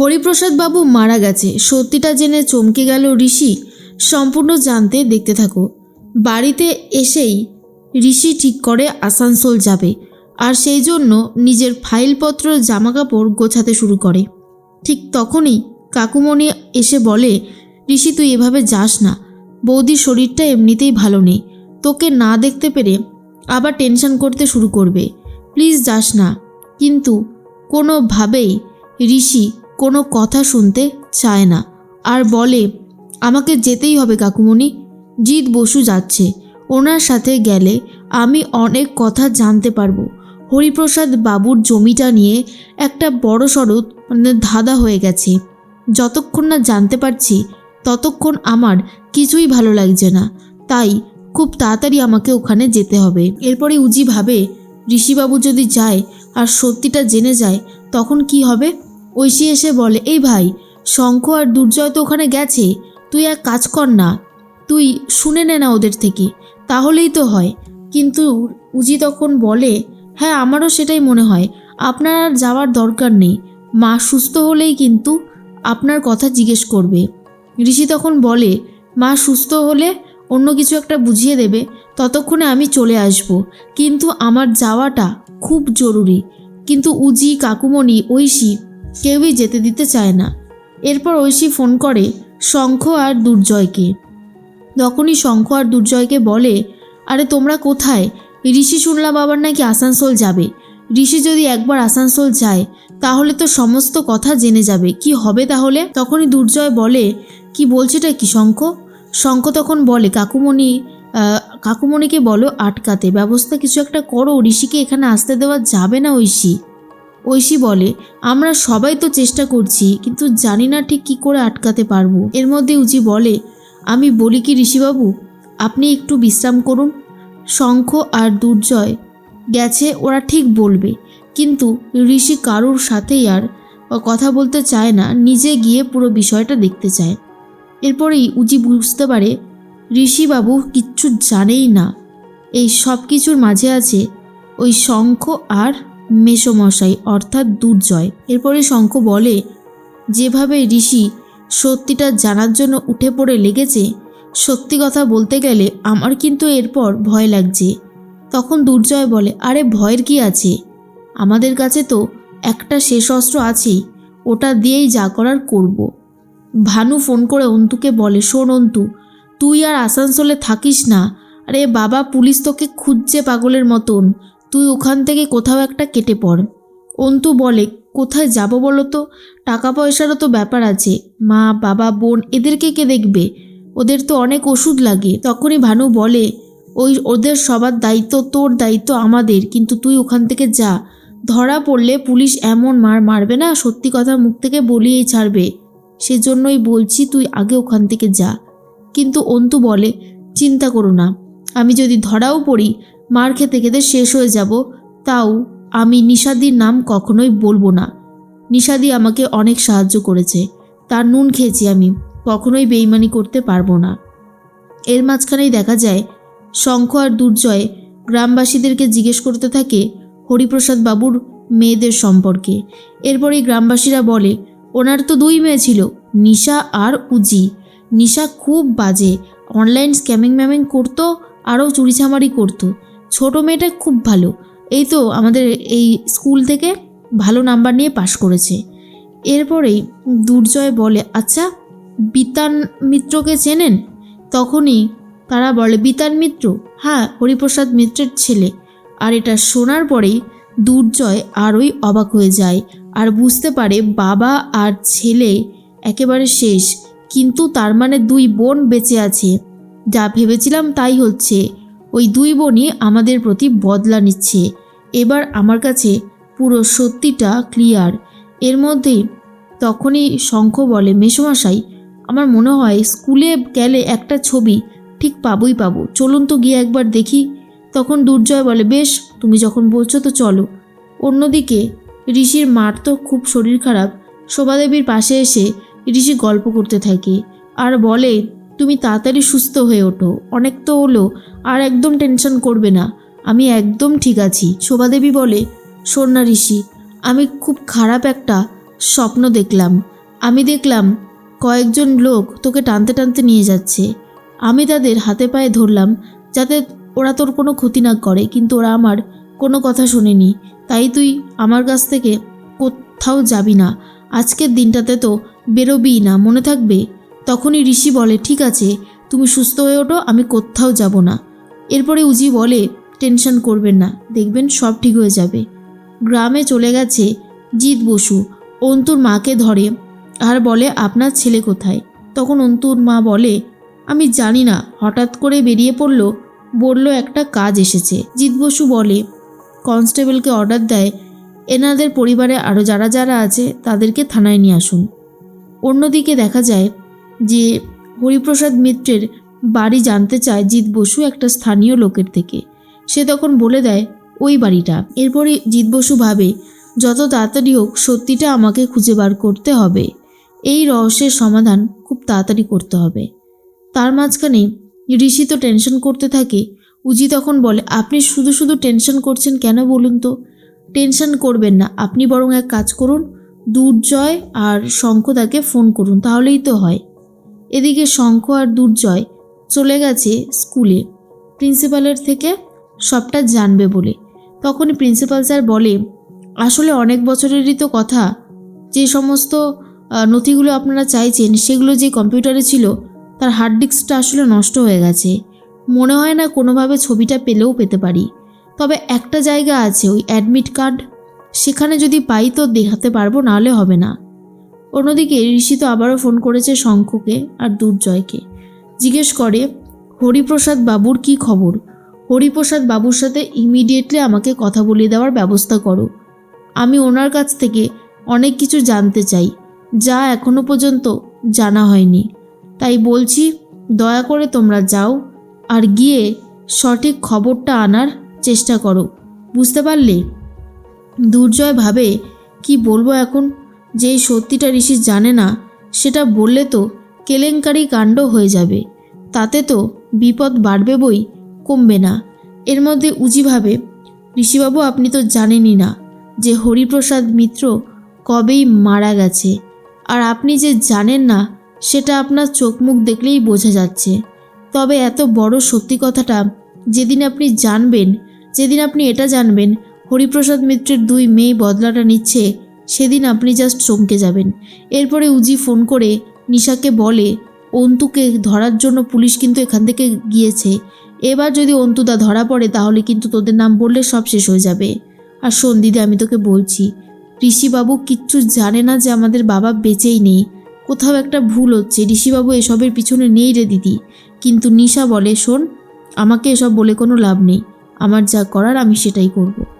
হরিপ্রসাদ বাবু মারা গেছে। সত্যিটা জেনে চমকে গেল ঋষি। সম্পূর্ণ জানতে দেখতে থাকো। বাড়িতে এসেই ঋষি ঠিক করে আসানসোল যাবে আর সেই জন্য নিজের ফাইলপত্র, জামাকাপড় গোছাতে শুরু করে। ঠিক তখনই কাকুমণি এসে বলে, ঋষি, তুই এভাবে যাস না। বৌদির শরীরটা এমনিতেই ভালো নেই। তোকে না দেখতে পেরে আবার টেনশন করতে শুরু করবে। প্লিজ যাস না। কিন্তু কোনোভাবেই ঋষি কোনো কথা শুনতে চায় না। আর বলে, আমাকে যেতেই হবে কাকুমণি। জিৎ বসু যাচ্ছে। ওনার সাথে গেলে আমি অনেক কথা জানতে পারব। হরিপ্রসাদ বাবুর জমিটা নিয়ে একটা বড় সড়ো মানে ধাঁধা হয়ে গেছে। যতক্ষণ না জানতে পারছি, ততক্ষণ আমার কিছুই ভালো লাগছে না। তাই খুব তাড়াতাড়ি আমাকে ওখানে যেতে হবে। এরপরে উজি ভাবে, ঋষিবাবু যদি যায় আর সত্যিটা জেনে যায়, তখন কি হবে? ঐশী এসে বলে, এই ভাই, শঙ্খ আর দুর্জয় তো ওখানে গেছে। তুই এক কাজ কর না। তুই শুনে নে না ওদের থেকে। তাহলেই তো হয়। কিন্তু উজি তখন বলে হ্যাঁ আমারও সেটাই মনে হয়। আপনার আর যাওয়ার দরকার নেই। মা সুস্থ হলেই কিন্তু আপনার কথা জিজ্ঞেস করবে। ঋষি তখন বলে, মা সুস্থ হলে অন্য কিছু একটা বুঝিয়ে দেবে। ততক্ষণে আমি চলে আসব। কিন্তু আমার যাওয়াটা খুব জরুরি। কিন্তু উজি, কাকুমণি, ঐশী কেউই যেতে দিতে চায় না। এরপর ঐশী ফোন করে শঙ্খ আর দুর্জয়কে। তখনই শঙ্খ আর দুর্জয়কে বলে, আরে, তোমরা কোথায়? ঋষি শুনলাম আবার নাকি আসানসোল যাবে? ঋষি যদি একবার আসানসোল যায়, তাহলে তো সমস্ত কথা জেনে যাবে। কি হবে তাহলে? তখনই দুর্জয় বলে, কি বলছেটা কি শঙ্খ? শঙ্খ তখন বলে, কাকুমণি কাকুমণিকে বলো আটকাতে। ব্যবস্থা কিছু একটা করো। ঋষিকে এখানে আসতে দেওয়া যাবে না ঐশী। ঐশী বলে, আমরা সবাই তো চেষ্টা করছি, কিন্তু জানি না ঠিক কি করে আটকাতে পারব। এর মধ্যে উজি বলে, আমি বলি কি ঋষিবাবু, আপনি একটু বিশ্রাম করুন। শঙ্খ আর দুর্জয় গেছে, ওরা ঠিক বলবে। কিন্তু ঋষি কারোর সাথেই আর কথা বলতে চায় না, নিজে গিয়ে পুরো বিষয়টা দেখতে চায়। এরপরেই উজি বুঝতে পারে, ঋষিবাবু কিচ্ছু জানেই না। এই সব কিছুর মাঝে আছে ওই শঙ্খ আর মেসমশাই অর্থাৎ দুর্জয়। এরপরে শঙ্খ বলে, যেভাবে ঋষি সত্যিটা জানার জন্য উঠে পড়ে লেগেছে, সত্যি কথা বলতে গেলে আমার কিন্তু এরপর ভয় লাগছে। তখন দুর্জয় বলে, আরে ভয়ের কি আছে? আমাদের কাছে তো একটা শেষ অস্ত্র আছেই, ওটা দিয়েই যা করার করব। ভানু ফোন করে অন্তুকে বলে, শোন অন্তু, তুই আর আসানসোলে থাকিস না। আরে বাবা, পুলিশ তোকে খুঁজছে পাগলের মতন। তুই ওখান থেকে কোথাও একটা কেটে পড়। অন্তু বলে, কোথায় যাব বলো তো? টাকা পয়সারও তো ব্যাপার আছে। মা, বাবা, বোন এদেরকে কে দেখবে? ওদের তো অনেক ওষুধ লাগে। তখনই ভানু বলে, ওই ওদের সবার দায়িত্ব তোর দায়িত্ব আমাদের, কিন্তু তুই ওখান থেকে যা। ধরা পড়লে পুলিশ এমন মার মারবে না, সত্যি কথা মুখ থেকে বলিয়েই ছাড়বে। সেজন্যই বলছি তুই আগে ওখান থেকে যা। কিন্তু অন্তু বলে, চিন্তা করো না। আমি যদি ধরাও পড়ি মার খেতে খেতে শেষ হয়ে যাব, তাও আমি নিশাদির নাম কখনোই বলব না। নিশাদি আমাকে অনেক সাহায্য করেছে। তার নুন খেয়েছি আমি, কখনোই বেইমানি করতে পারব না। এর মাঝখানেই দেখা যায়, শঙ্খ আর দুর্জয় গ্রামবাসীদেরকে জিজ্ঞেস করতে থাকে হরিপ্রসাদ বাবুর মেয়েদের সম্পর্কে। এরপরেই গ্রামবাসীরা বলে, ওনার তো দুই মেয়ে ছিল, নিশা আর উজি। নিশা খুব বাজে, অনলাইন স্ক্যামিং ম্যামিং করতো, আরও চুরিছামারি করতো। ছোট মেয়েটা খুব ভালো। এই তো আমাদের এই স্কুল থেকে ভালো নাম্বার নিয়ে পাশ করেছে। এরপরেই দুর্জয় বলে আচ্ছা বিতান মিত্রকে চেনেন? তখনই তারা বলে, বিতান মিত্র? হ্যাঁ হরিপ্রসাদ মিত্রের ছেলে। আর এটা শোনার পরেই দুর্জয় আরই অবাক হয়ে যায় আর বুঝতে পারে বাবা আর ছেলে একেবারে শেষ। কিন্তু তার মানে দুই বোন বেঁচে আছে। যা ভেবেছিলাম তাই হচ্ছে। ওই দুই বোনই আমাদের প্রতি বদলা নিচ্ছে। এবার আমার কাছে পুরো সত্যিটা ক্লিয়ার এর মধ্যেই তখনই শঙ্খ বলে, মেসোমশাই, আমার মনে হয় স্কুলে গেলে একটা ছবি ঠিক পাবোই পাবো। চলুন তো গিয়ে একবার দেখি। তখন দুর্জয় বলে, বেশ, তুমি যখন বলছো তো চলো। অন্যদিকে ঋষির মার তো খুব শরীর খারাপ। শোভাদেবীর পাশে এসে ঋষি গল্প করতে থাকে আর বলে তুমি তাড়াতাড়ি সুস্থ হয়ে ওঠো। অনেক তো হলো, আর একদম টেনশন করবে না। আমি একদম ঠিক আছি। শোভাদেবী বলে শোন না ঋষি, আমি খুব খারাপ একটা স্বপ্ন দেখলাম। আমি দেখলাম কয়েকজন লোক তোকে টানতে টানতে নিয়ে যাচ্ছে। আমি তাদের হাতে পায়ে ধরলাম, যাতে ওরা তোর কোনো ক্ষতি না করে, কিন্তু ওরা আমার কোনো কথা শোনেনি। তাই তুই আমার কাছ থেকে কোথাও যাবি না। আজকের দিনটাতে তো বেরোবি না, মনে থাকবে? তখনই ঋষি বলে, ঠিক আছে, তুমি সুস্থ হয়ে ওঠো, আমি কোথাও যাব না। এরপরে উজি বলে, টেনশন করবেন না, দেখবেন সব ঠিক হয়ে যাবে। গ্রামে চলে গেছে জিৎ বসু। অন্তুর মাকে ধরে আর বলে, আপনার ছেলে কোথায়? তখন অন্তুর মা বলে, আমি জানি না, হঠাৎ করে বেরিয়ে পড়ল, বলল একটা কাজ এসেছে। জিৎ বসু বলে, কনস্টেবলকে অর্ডার দেয়, এনাদের পরিবারে আরও যারা যারা আছে, তাদেরকে থানায় নিয়ে আসুন। অন্যদিকে দেখা যায় যে হরিপ্রসাদ মিত্রের বাড়ি জানতে চায় জিৎ বসু একটা স্থানীয় লোকের থেকে। সে তখন বলে দেয়, ওই বাড়িটা। এরপরে জিৎ বসু ভাবে, যত তাড়াতাড়ি হোক সত্যিটা আমাকে খুঁজে বার করতে হবে। এই রহস্যের সমাধান খুব তাড়াতাড়ি করতে হবে। তার মাঝখানে ঋষি তো টেনশন করতে থাকে। উজি তখন বলে, আপনি শুধু শুধু টেনশন করছেন কেন বলুন তো? টেনশন করবেন না, আপনি বরং এক কাজ করুন, দুর্জয় আর শঙ্খদাকে ফোন করুন, তাহলেই তো হয়। এদিকে শঙ্খ আর দুর্জয় চলে গেছে স্কুলে। প্রিন্সিপালের থেকে সবটা জানবে বলে। তখনই প্রিন্সিপাল স্যার বলে, আসলে অনেক বছরেরই তো কথা। যে সমস্ত নথিগুলো আপনারা চাইছেন, সেগুলো যে কম্পিউটারে ছিল, তার হার্ড ডিস্কটা আসলে নষ্ট হয়ে গেছে। মনে হয় না কোনোভাবে ছবিটা পেলেও পেতে পারি। তবে একটা জায়গা আছে, ওই অ্যাডমিট কার্ড। সেখানে যদি পাই তো দেখাতে পারব, নাহলে হবে না। অন্যদিকে ঋষি তো আবারও ফোন করেছে শঙ্খকে আর দুর্জয়কে। জিজ্ঞেস করে, হরিপ্রসাদ বাবুর কি খবর? হরিপ্রসাদ বাবুর সাথে ইমিডিয়েটলি আমাকে কথা বলিয়ে দেওয়ার ব্যবস্থা করো। আমি ওনার কাছ থেকে অনেক কিছু জানতে চাই, যা এখনও পর্যন্ত জানা হয়নি। তাই বলছি, দয়া করে তোমরা যাও আর গিয়ে সঠিক খবরটা আনার চেষ্টা করো। বুঝতে পারলে? দুর্জয় ভাবে, কি বলব এখন? যেই সত্যিটা ঋষি জানে না, সেটা বললে তো কেলেঙ্কারি কাণ্ড হয়ে যাবে। তাতে তো বিপদ বাড়বে বই, কমবে না। এর মধ্যে উজিভাবে ঋষিবাবু আপনি তো জানেনই না যে হরিপ্রসাদ মিত্র কবেই মারা গেছে। আর আপনি যে জানেন না, সেটা আপনার চোখ মুখ দেখলেই বোঝা যাচ্ছে। তবে এত বড় সত্যি কথাটা যেদিন আপনি জানবেন, যেদিন আপনি এটা জানবেন, হরিপ্রসাদ মিত্রের দুই মেয়ে বদলাটা নিচ্ছে সেদিন আপনি জাস্ট চমকে যাবেন। এরপরে উজি ফোন করে নিশাকে বলে, অন্তুকে ধরার জন্য পুলিশ কিন্তু এখান থেকে গিয়েছে। এবার যদি অন্তুদা ধরা পড়ে, তাহলে কিন্তু তোদের নাম বললে সব শেষ হয়ে যাবে। আর শোন দিদি, আমি তোকে বলছি, ঋষিবাবু কিচ্ছু জানে না যে আমাদের বাবা বেঁচেই নেই। কোথাও একটা ভুল হচ্ছে, ঋষিবাবু এসবের পিছনে নেই রে দিদি। কিন্তু নিশা বলে, শোন, আমাকে এসব বলে কোনো লাভ নেই। আমার যা করার আমি সেটাই করব।